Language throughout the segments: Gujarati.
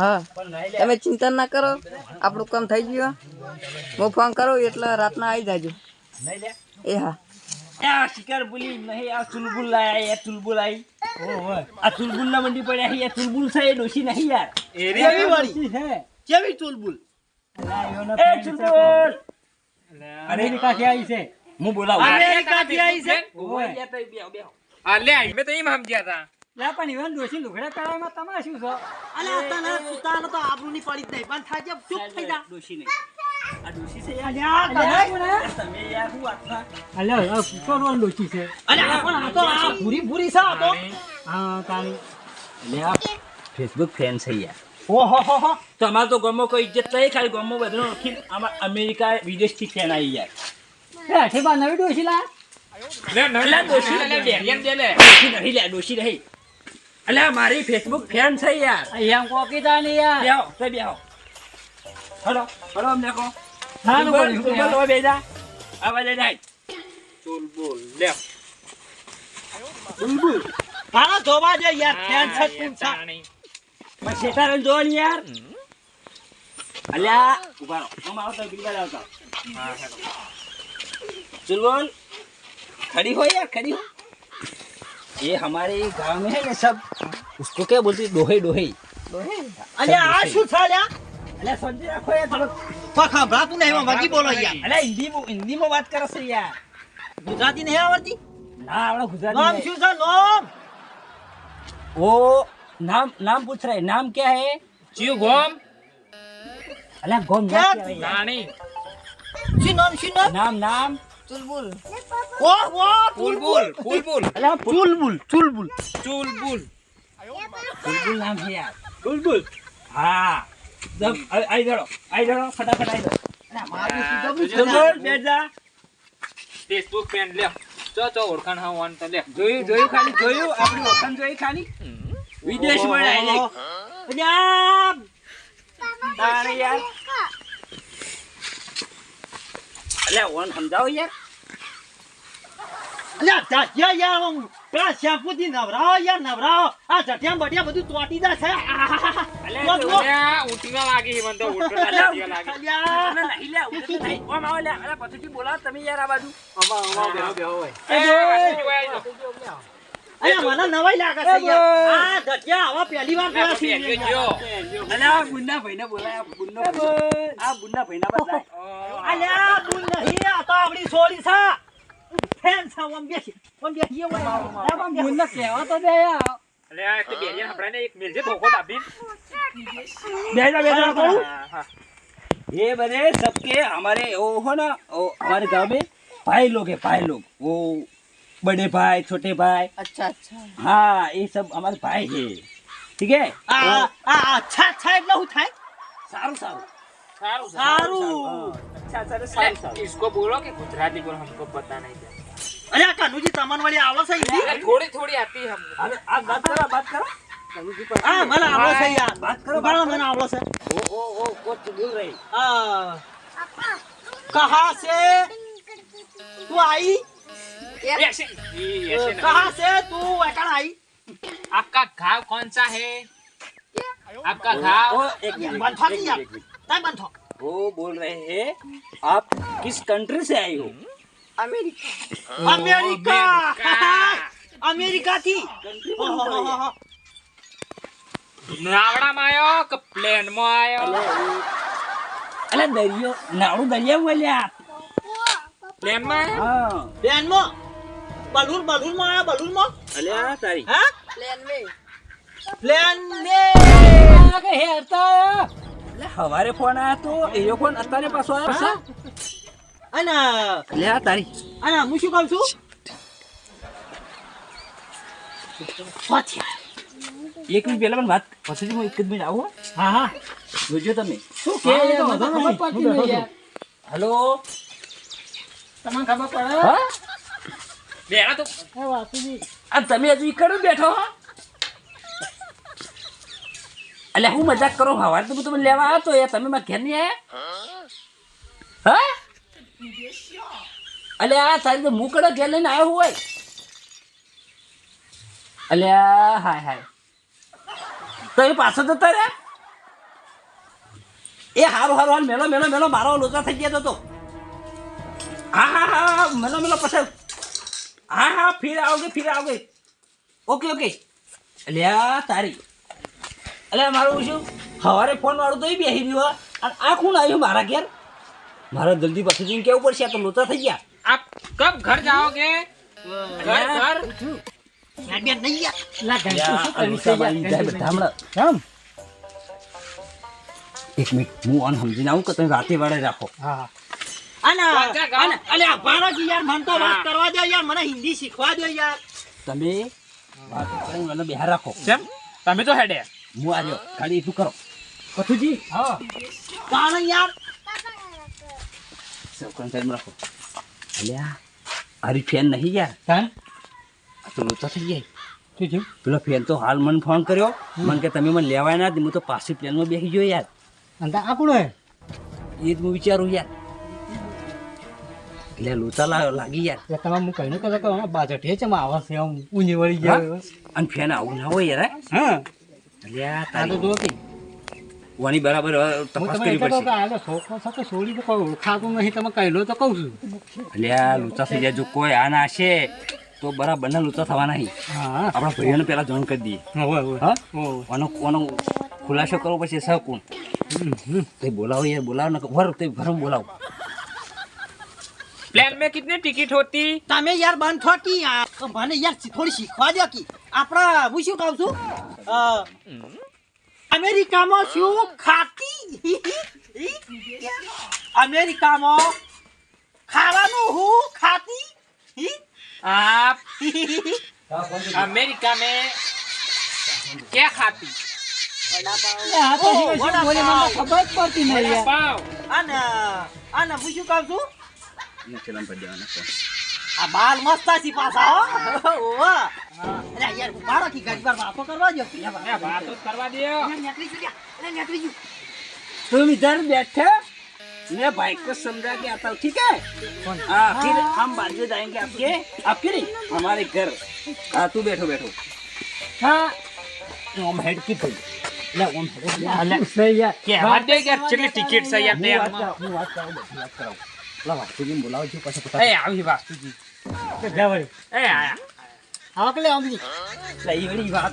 હા. તમે ચિંતા ના કરો. આપણું કામ થઈ ગયું. હું ફોન કરું એટલે રાતના આવી જાજો. એ હા. આ શિકાર બોલી નહીં આ ચુલબુલ લાયા આ ચુલબુલ આઈ. આ ચુલબુલ ના મંડી પડ્યા આ ચુલબુલ છે એ ડોશી નહીં યાર. કેવી વાળી? છે. કેવી ચુલબુલ? એ ચુલબુલ! અમેરિકાથી આવી છે. હું બોલાવું. અમેરિકાથી આવી છે. ઓય. બેહો, બેહો. હા લે મેં તો એમ સમજ્યા હતા લા પણ ઇવન દોશી લુગડા પહેરવામાં તમારે શું છો અલે તને સુતાનો તો આબરૂની પડી જ નહીં. પણ થાજે ચૂપ થઈ જા. દોશી નહીં. આ ડોશી છે યાર. અલ્યા, તમે યાર શું આટલા અલ્યા આ કોણ ડોશી છે. અલે આ પણ આ તો આ ભૂરી ભૂરી છે આ તો. હા તારી અલ્યા ફેસબુક ફેન છે યાર. ઓહો હો હો. તો અમારે તો ગમો કોઈ ઇજ્જત નહીં ખાલી ગમો બધું ઓળખી અમેરિકા વિદેશથી ફેન આવી યાર. એ અઠેબા નવી ડોશી લા. લે ન અલ્યા, ડોશી. લે બેરિયન દે લે. ડોશી નહીં લે ડોશી નહીં. અલ્યા મારી ફેસબુક ફેન છે યાર. અહીંયા કોકી તા ને યાર. બેહો તો બેહો. હલો હલો અમને કહો. હા નો બોલ તું બોલ બે આવા દે જાય. ચૂલ બોલ લે. બુલબુલ મારા જોવા દે યાર ફેન છે તું છાણી બસ શેતાર જો ને યાર. અલ્યા ઊભા રહો. હું મારો તો બીજી આવતા. ચૂલ બોલ. ખડી હો યાર ખડી હો. ये हमारे गांव में है ना सब उसको क्या बोलते हैं डोहे डोहे અલે આ શું છે અલ્યા अरे समझे रखो यार थोड़ा તો ખભરાતું નહીં એમાં વગી બોલો યાર अरे हिंदी में हिंदी में बात करो से यार ગુજરાતી નહીં આવડતી ना आवड़ा નામ गुजराती શું છે નામ वो नाम नाम पूछ रहे हैं नाम क्या है ચિયું ગોમ अरे गोम क्या? नाम क्या है यार? તાણી શું નામ શું નામ नाम नाम ચુલબુલ ઓ ઓ ચુલબુલ ચુલબુલ અલા ચુલબુલ ચુલબુલ ચુલબુલ ચુલબુલ નામ છે યાર ચુલબુલ હા જમ આઈ જડો આઈ જડો ફટાફટ આઈ જડો મારું ચુલબુલ બેજા ફેસબુક પેન લે ચો ચો ઓળખાણ હા ઓન તો લે જોયું જોયું ખાલી જોયું આપણી ઓળખાણ જોઈ ખાલી વિદેશમાં અલ્યા ઓન સમજાવો યાર અલ્યા જાજ્યા યાર આમ પેલા શેમ્પૂથી નવરાવો યાર નવરાવો આ જટિયા બટિયા બધું તોટી દે છે. ઊંટના લાગી મને તો ઊંટના લાગી લાગી. અલ્યા. નહીં લ્યા ઉતર તો નહીં. ઓમ આવો લ્યા અલ્યા પછીથી બોલાવો તમે યાર આ બાજુ. એ, પાછી બેહો બેહો જાઓ. અલ્યા મને નવાઈ લાગે છે યાર. આ જટિયા આવા પહેલી વાર જોયા છે. જો. અલ્યા આ બુન્ના ભાઈને બોલાય આ બુન્નો ભાઈ. આ બુન્ના ભાઈના બદલાય. અલ્યા તું નહીં આ તો આપણી છોડી છે. ફેન છે ઓમ બેસી ઓમ બેસી ઓમ ઓમ બેસી. મુન્ના કહેવા તો દે યાર અલ્યા, એક તો બેરિયન હંભળાય ને એક મેલજે ધોકો દાબીને. બેજા બેજા કહું હા, હા. ये बने सबके हमारे वो हो ना वो हमारे गांव में भाई लोग है भाई लोग वो बड़े भाई छोटे भाई અચ્છા અચ્છા हाँ ये सब हमारे भाई है ठीक है આ આ આ અચ્છા અચ્છા એટલે શું થાય सारू सारू સારું સારું अच्छा सर सारू अरे, सारू इसको बोलो कि गुजराती बोलो हमको पता नहीं चलता અલ્યા કાનુજી તમને વાળી આવડે છે હિન્દી अरे, थोड़ी थोड़ी आती है हमको अरे आप बात करो बात करो હા મને આવડે છે યાર बात करो ઉભા રહો, મને આવડે છે वो वो वो कुछ बोल रही આ કહા સે તું आई ऐसे ये ऐसे नहीं। कहाँ से तू एकड़ आई आपका घाव कौन सा है आपका घाव वो एक मिनट बंठा एक की मिनट, यार एक मिनट। ताई बंठो वो बोल रहे हैं आप किस कंट्री से आई हो અમેરિકા. અમેરિકા. અમેરિકા. થી પ્લેનમાં આવ્યો અલે દરિયો દરિયા બોલ્યા પ્લેનમાં હા. પ્લેનમાં? બલૂન બલૂનમાં આયા પ્લેન મે પ્લેન મે આગે હેરતા હવારે ફોન આયા તો એ ફોન અત્યારે પાછો આવ્યો છે અને અલ્યા તારી. અને હું શું કહું છું. એક મિનિટ પહેલા પણ વાત પછી હું એક જ મિનિટ આવું હા. હા જોજો તમે. શું કે? હલો? તમને ખબર પડે? હા? બેરા તો. આ તમે હજુ ઈકડ જ બેઠો હો. અલ્યા હું મજાક કરો? હવાર તો હું તમને લેવા આવ્યો તો યાર તમે મારા ઘેર નહીં આવ્યા હા? અલ્યા તારી તો મુકડો ઘેર લઈને આવ્યો હોય. અલ્યા હાય હાય. તો એ પાછો જતા રહ્યા એ હારું હારું હાલ મેલો મેલો મેલો મારો લોચા થઈ ગયા તો હા હા હા હા, મેલો મેલો પછી. હા હા, ફિર આવગે ફિર આવગે ઓકે ઓકે. અલ્યા તારી. અલ્યા મારું શું? સવારે ફોન વાળું તો એ બેસી રહ્યો. આ ખૂણ આવ્યું મારા ઘેર? મારે જલ્દી પછી જઈને કેવું પડશે? આ તો લોચા થઈ ગયા. આપ કબ ઘર જાઓગે? ઘર ઘર? યાર નહીં યાર કેમ? એક તમે રાખો. હા તમે તો હેડે. હું આજે ખાલી એટલું કરો. કથુજી યાર સાઈડમાં રાખો. અલ્યા આરી ફેન નહીં યાર આ તો લોચા થઈ જાય પેલો ફેન તો હાલ મને ફોન કર્યો. મને કે તમે મને લેવાય ના હું તો પાછી પ્લેનમાં બેસી ગયો યાર. અને આ કોણ હે એ જ હું વિચારું યાર. એટલે લોચા લા- લાગી યાર. તમે હું કહીને કહેતો કે આમાં બાજટ છે માં આવા છે ઊંઘી વળી ગયા અને ફેન આવું ના હોય યાર હે? હા. એટલે આ તો જો વાની બરાબર હવે હું તપાસ તમને કરવી એટલે કહું કે પડશે આલે છોકરો સાથે છોડી તો કોઈ ઓળખાતું નહીં તમે કહી લો તો કહું છું અલ્યા લોચા થઈ જાય જો કોઈ આ ના હશે તો બરાબરના લોચા થવાના નહીં હા આપણા ભાઈઓને પહેલા જોઈન કરી દઈએ હોય હોય હા હોય આનો આનો ખુલાસો કરવો પછી સહ કોણ હમ, હમ. તે બોલાવો યાર બોલાવો ને વર તે ઘરમાં બોલાવો प्लेन में कितनी टिकट होती તમે યાર બંધ થો કી આ મને યાર થોડી શીખવા દો કી આપણા હું શું કહું છું અ, અમેરિકામાં શું? ખાતી અમેરિકામાં ખાવાનું હું? ખાતી આપ. અમેરિકા મે કે ખાતી અને અને હું શું કહું બાલ મસ્તા પાછા અરે યાર બાળો કી ઘડી વાર વાતો કરવા દો अरे बात तो करवा दियो નીકળી ગયું અરે નીકળી ગયું तुम इधर बैठे मैं भाई को समझा के आता हूँ ठीक है हाँ फिर हम बाद में जाएंगे आपके आपके नहीं हमारे घर हाँ तू बैठो बैठो હા ओम हेड की भाई ले ओम हेड અલે સહી યાર કે હવા દે કે કેટલી ટિકિટ છે યાર હું વાત ટ્રેનમાં કરાવું, હું વાત કરાવું, બધી વાત કરાવું. લા વાસ્તુજીને બોલાવો છો પાછા પતા એ આવી વાસ્તુજી જા વળી એ આયા આવા કે લે આમલી લઈ વળી વાત.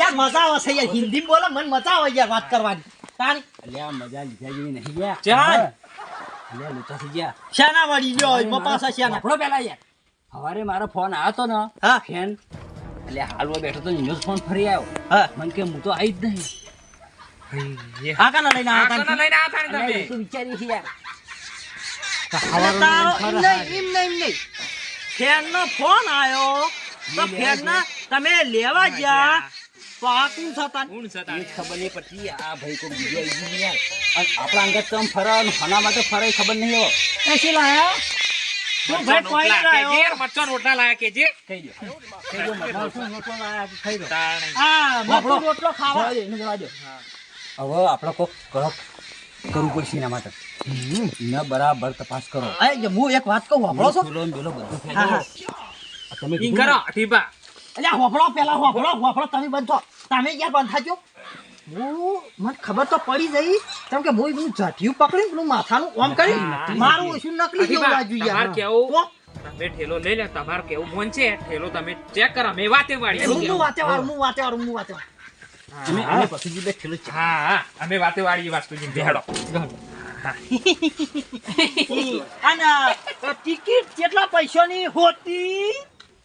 યાર મજા આવે છે યાર. હિન્દી બોલે મને મજા આવે યાર વાત કરવાની. તારી અલ્યા મજા લીધા જેવી નહીં યાર. ચાલ અલ્યા લૂંટા થઈ ગયા શાના વળી? ગયો એમાં પાછા શાના? આપણો પેલા યાર. સવારે મારો ફોન આવ્યો તો ને હા. ફેન. એટલે હાલવા બેઠો તો જ ફોન ફરી આવ્યો. હા. મને કે હું તો આવી જ નહીં. આ કાના લઈને આ કોને લઈને ને અલ્યા, એ તમે. તો વિચારી છે યાર? એમ નહીં એમ નહીં નહીં. ફેનનો ફોન આવ્યો. તો ફેનના તમે લેવા ગયા તો આ કોણ થતા કોણ એ? ખબર નહીં પડતી આ ભાઈ કોઈ બીજો આવી ગયો યાર. અને આપણા અંગત તો આમ ફરાવ અને ફના માટે ફરે ખબર નહીં હો એસી લાયા? તું ભાઈ કોઈ રોટલા આવ્યો કેજી, મરચાં રોટલા લાયા કેજી. કહી દો માણસો રોટલો લાયા કે ખાઈ તાણે. હા બાપડો. રોટલો ખાવા. એને જવા દો. હવે આપણે કોક કરો કરવું પડશે એના માટે. ના બરાબર તપાસ કરો. એ હું એક વાત કહું આપણો છો? બોલો બધું તમે ઈન કરો, ટીપા. અલ્યા હોફળો પેલા હોફળો હોફળો તમે બંધ. તમે યાર બંધ થાજો હું મને ખબર તો પડી જઈ કેમ કે હું પકડી પેલું માથાનું ઓમ કરી. મારું ઓછું નકલી જેવું ટીપા, તમારે યાર. કેવું? તમે ઠેલો લઈ લે તમારે કેવું મોન છે? ઠેલો તમે ચેક કરો અમે વાતે વાળી હું વાતે વાળું હું વાતે વાળું હું વાતે વાળું. અમે એને પછી જ બેઠેલો છે. હા હા. અમે વાતે વાળી વાસ્તુજી બેહાડો. અને ટિકિટ કેટલા પૈસાની હોતી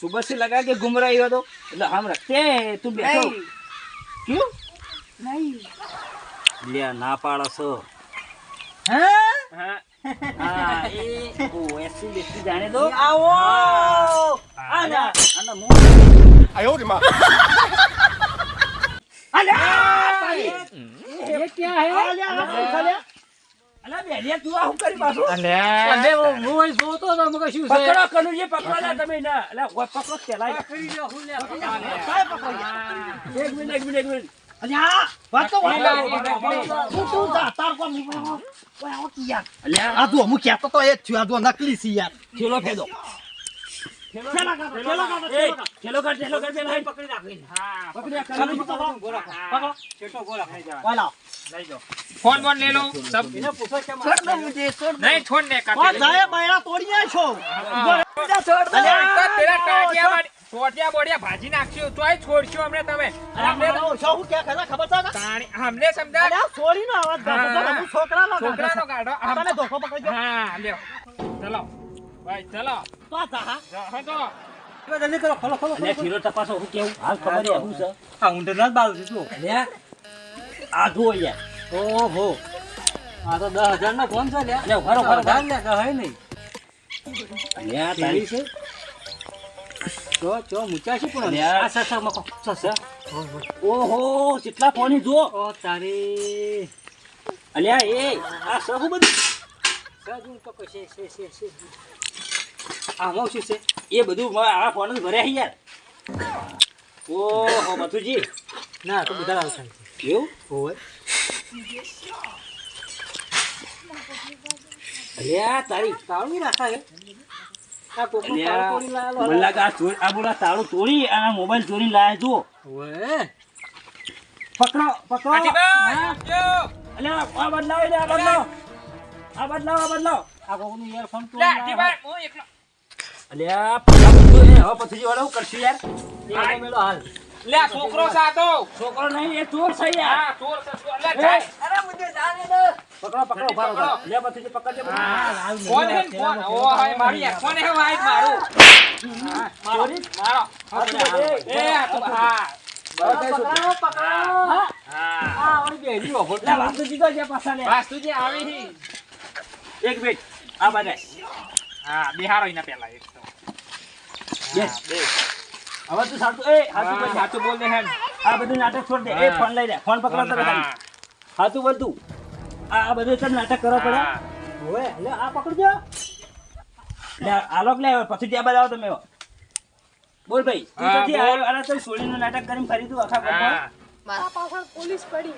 सुबह से लगा के घूम रही हो तो मतलब हम रखते हैं तुम बैठो નહીં क्यों નહીં लिया ना पाड़ा सो હા हाँ हाँ ये वो ऐसी व्यक्ति जाने दो આવો आना આના आना मुंह અલ્યા ये क्या है અલ્યા આ શું થયું? અલા બેલિયા તું આ શું કરી પાછું અલ્યા અને હું મોબાઈલ જોતો હતો મેં કહ્યું શું છે પકડો કનુજી આ જો અમુક કહેતો તો એ જ થયું. આ જો નકલી છે યાર. થેલો ફેદો. ફોન બોન લે લો. સબ એને પૂછો કેમ છોડ દો મુજે છોડ નહીં છોડ ને ઓય, જાય બૈરા તોડી છો. છોડ દો. પેલા ટાટિયા વાળી- ટોટિયા બોટિયા ભાજી નાખશું તોય છોડશું અમને તમે. અરે, ઓછો હું ક્યાં ખરા ખબર છે કે? તાણી- અમને સમજા અરે, આ છોડીનો અવાજ કાઢો છો ને, હું છોકરાનો કાઢો છું. છોકરાનો કાઢો આમ- તમે ધોકો પકડજો. હા લ્યો. ચલો. ભાઈ ચલો. તો આ હા. તો. જલ્દી કરો ખોલો ખોલો અલ્યા થેલો તપાસો હું કેવું? હાલ ખબર છે આ ના બાલ છે શું? અલ્યા આ યાર ઓહો. આ તો દસ હજાર નો ફોન છે લે અલ્યા ઊભા રહો, ઊભા રહો, ઊભા રહો. નહીં. અલ્યા તારી છે? ચો ચો મૂક્યા છે. પણ અલ્યા. આ સસા મકો. સસા ઓહો કેટલા ફોન જો ઓ તારી. અલ્યા એ આ સહુ બધું? સાજુ તો કશે છે છે છે આમાં શું છે? એ બધું આ ફોન જ ભર્યા યાર. ઓહો મથુજી. ના તો બધા આવશે એવું? ઓય અલ્યા તારી તાળું બી રાખા તાળું તોડી અને મોબાઈલ ચોરી લાયા જુઓ પકડો પકડો. અલ્યા આ બદલાવ આ બદલાવ. આ બદલાવ આ બદલાવ. આ કોકનું અલ્યા હવે પછી વાળા હું કરશું યાર એ તો હાલ લે, છોકરો સાતો છોકરો નહીં એ ચોર છે યાર ચોર છે, ચોર. લે, જાય. અરે મુજે જાને દો પકડો પકડો ઊભા રહો, ઊભા રહો. લે પછી પકડજે કોણ હે કોણ? ઓ, હાય, મારું યાર. કોણ હે વાઈટ મારું? મારો, મારો. એ, તો હા. પકડાવો પકડાવો હા. આ ઓલી બેરી ઓહો લે વાંધો જીતો છે પાછા લે વાસ્તુજી આવી એક મિનિટ આ બાજુ હા, બિહારો એના પહેલા એક તો. બે. હવે તું સાચું એ સાચું બોલ. સાચું બોલ દે હે આ બધું નાટક છોડ દે. એ ફોન લઈ લે. ફોન પકડો તો હા. હાચું બોલ તું. આ આ બધું તને નાટક કરવા પડે. હોય ઓય લે આ પકડજો. લે આલોક લે પછી ત્યાં બધા આવો તમે. બોલ ભાઈ તું ક્યાંથી આવ્યો? અરે તું સોળીનું નાટક કરીને ફરી તું આખા મારા પાછળ પોલીસ પડી.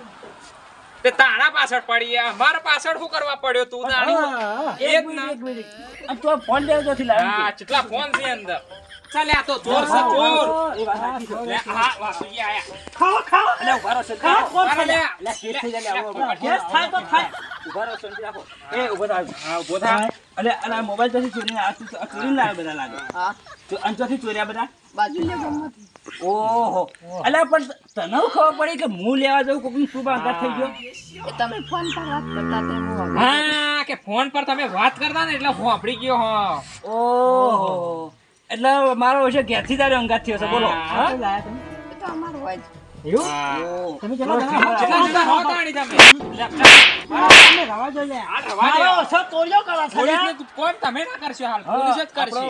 તે તારા પાછળ પડી આ. મારા પાછળ શું કરવા પડ્યો તું જાણી એક મિનિટ ના. એક મિનિટ અને તું ફોન લેવો ચોથી લાવ્યો હા, કેટલા ફોન છે અંદર ચાલે આ તો ચોર છે ચોર છે. લે, હા, વાસુજી આયા. ખાઓ, ખાઓ. લે ઉભારો છે ખાઓ, કોણ લે. લે, કેસ થઈ જાય, આવો, કેસ થાય તો થાય. ઊભા રહો, રાખો. એ, ઊભો થાવ. હા, ઊભો થા. અલે, અલે, મોબાઈલ આ ચોરીને લાવ્યો બધા લાગે હા તો અને ચોથી ચોર્યા બધા બાજુ લે ગમત. ઓહો. અલ્યા પણ તને ખબર પડી કે હું લેવા જાઉં કોકનું શું બાંધા થઈ ગયો? એ તમે ફોન પર વાત કરતા તે હું હા કે ફોન પર તમે વાત કરતા ને એટલે હોંભળી ગયો હો. ઓહો. એટલે મારો છે ઘેરથી તારે અંગાત થયો છે બોલો. હા. હા? તો અમારું હોય એવું? તમે કેટલા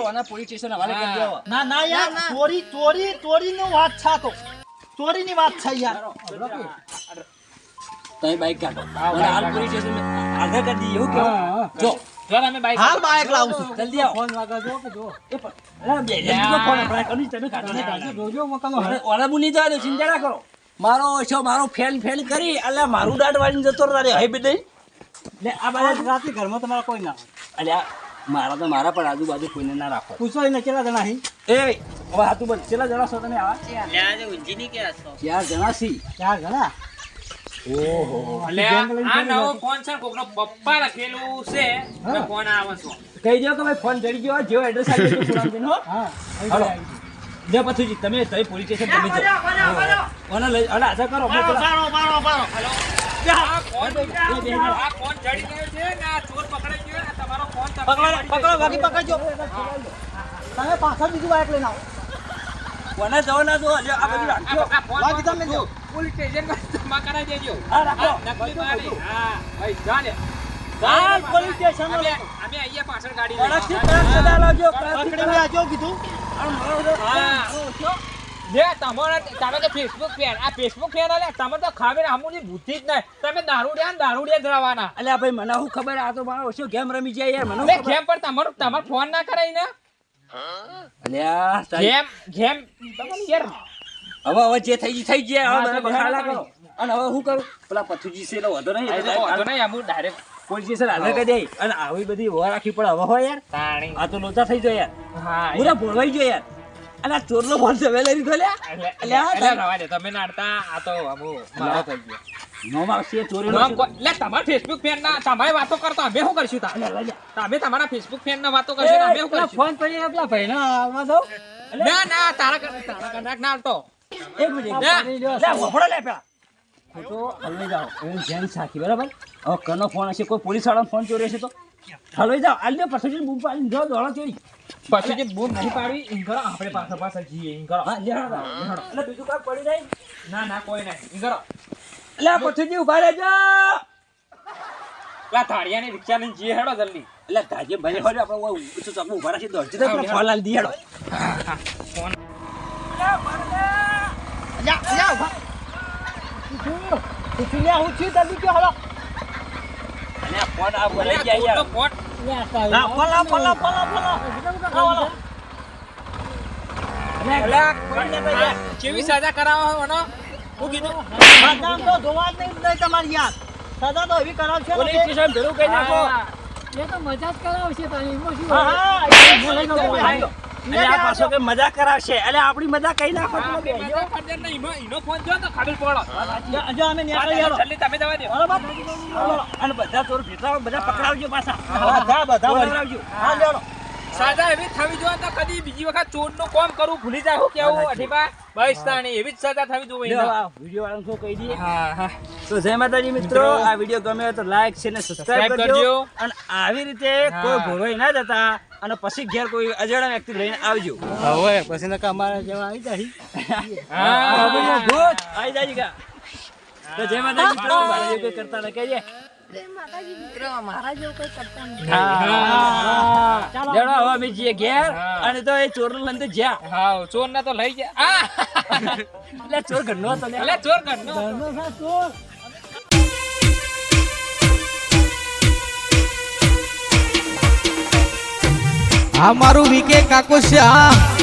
જણા પોલીસ સ્ટેશન હવાલે કરી. ના ના યાર. ચોરી ચોરી વાત છાતો ચોરીની વાત છે યાર. તમે બાઈક કાઢો. હાલ પોલીસ સ્ટેશન કરી એવું કેવું. જો બાઈક હાલ બાઈક લાવું છું જલ્દી આવો ફોન વાગા જો કે જો એ પણ હે ચિંતા ના કરો મારો છો મારો ફેલ ફેલ કરી એટલે મારું દાંત વાળીને જતો રહો તારે હઈ બધી એટલે આ બાજુ રાતે ઘરમાં તમારા કોઈ ના એટલે મારા તો મારા પણ આજુબાજુ કોઈને ના રાખો પૂછો એને કેટલા જણા અહીં એ હવે હાથું બંધ કેટલા જણા છો તમે આવા ચાર જણા છી ચાર જણા તમે તમે પોલીસ સ્ટેશન તમે જાઓ. ઓને લઈ ઓને હાજર કરો પકડો મળી પકડો જશે. બાકી તમે પાછળ બીજું બાઈક લઈને આવો. કોને જવા ના દો આ બધું રાખજો. બાકી તમે પકડો. પોલીસ સ્ટેશનમાં જમા કરાવી દેજો. હા, રાખો. આ નકલી મારી. હા ભાઈ ચાલે પોલીસ સ્ટેશન અમે અમે અહીંયા પાછળ ગાડી કડકથી લઈને કડક સજા લાવજો પકડી કડકથી મેં આજો કીધું. કડક. આ મારો તો- હા. લે તમારે તમે તો ફેસબુક ફેન આ ફેસબુક ફેન અલે તમે તો ખાવે આમુની બુદ્ધિ જ નહીં. તમે દારૂડિયા ને દારૂડિયા અલ્યા ભાઈ મને શું ખબર આ તો મારો શું ગેમ રમી જાય યાર મને ગેમ પર તમારો તમારો ફોન ના કરાય ને? અલ્યા ગેમ ગેમ યાર હવે હવે જે થઈ ગઈ થઈ ગયા. હવે મને બેહાડો કરો અને હવે શું કરું? પેલા પથુજી છે એટલે વાંધો નહીં વધો નહીં આમ ડાયરેક્ટ કરી દે અને આવી બધી વહર રાખવી પણ હવે હોય યાર. આ તો લોચા થઈ જાય યાર. હા પૂરા ભોળવાઈ ગયો યાર. અને આ ચોરનો ફોન તમે લઈ લીધો લ્યા. દે. તમે નાડતા આ તો મારો થઈ ગયો. નોમાં છે ચોરી નામ કોઈ- લે તમારા ફેસબુક ફેન ના તમારે વાતો કરતો અમે શું કરશું તા તમે તમારા ફેસબુક ફેન ના વાતો કરશો અમે શું કરશું? ફોન કરી પેલા ભાઈ ના આવવા દો ના ના તારા તારા કનાક ના એક મિનિટ. લે. લે વફડો લે પેલા. તો હલવાઈ જાઓ જેમ સાખી બરાબર? હવે કનો ફોન હશે કોઈ પોલીસ વાળાનો ફોન ચોર્યો છે તો? હલવાઈ જાઓ. આલી દો પછી બૂમ પાડી જો દોડો ચોરી. પછી જે બૂમ નહીં પાડવી કરો આપણે પાછળ પાછળ જઈએ ઈન કરો. હા લેહાડો લેહાડો એટલે બીજું કાંઈ પડી જાય? ના ના કોઈ નહીં. કરો. એટલે પછીજી ઊભા રહેજો. લા થાળિયાની રિક્ષા લઈને જઈએ હેડો જલ્દી. એટલે તાજે ભાઈ હોય આપણે ચોકમાં ઊભા રાખી દોડજે તો ફોન લાલ દી હેડો અલ્યા, ઊભા. પૂછ્યું લે, હું છું જલ્દી કયો હલો અને ફોન આ બોલાઈ જાય યાર કોટ. ના, ફોલા, ફોલા, ફોલા, ફોલા. આવો, આવો. અલા, આ કેવી સજા કરાવો એનો હું કીધું બદામ તો ધોવા નહીં દે તમારી યાર સદા તો એવી કરાવશે પોલીસ કે- સ્ટેશન ભેરું કહી નાખો. એ તો મજા જ કરાવશે તારી એમાં શું હા? હા, આ પાછો કે કરાવશે. આપણી મજા કઈ ને, ઈનો- ઈનો ફોન જો તો ખબર પડો જો- જો અમે ન્યા કરી આલો. જલ્દી તમે જવા દો. બરોબર? અને બધા ચોર બધા પકડાવજો પાછા. બધા, બધા વળી. હા, લ્યો. સાજા એવી થવી જોઈએ તો કદી બીજી વખત ચોરનું કામ કરવું ભૂલી જાય હું કેવું અઠીબા એવી જ સજા થવી જોઈએ વીડિયો શું કહી દઈએ? હા હા. તો જય માતાજી મિત્રો આ વીડિયો ગમે તો લાઈક છે ને સબસ્ક્રાઇબ કરજો. કરજો. અને આવી રીતે કોઈ ભોળવાઈ ના જતા અને પછી ઘેર કોઈ અજાણ્યા વ્યક્તિ લઈને આવજો. હવે પછી નકા અમારા જેવા આવી જાય. હા આવી જાય કા. તો જય માતાજી મિત્રો મારા જેવું કોઈ કરતા ન કહેજે ચોર ઘર નો જેવું કઈ કરતા નહીં આ મારું વીકે કાકો હા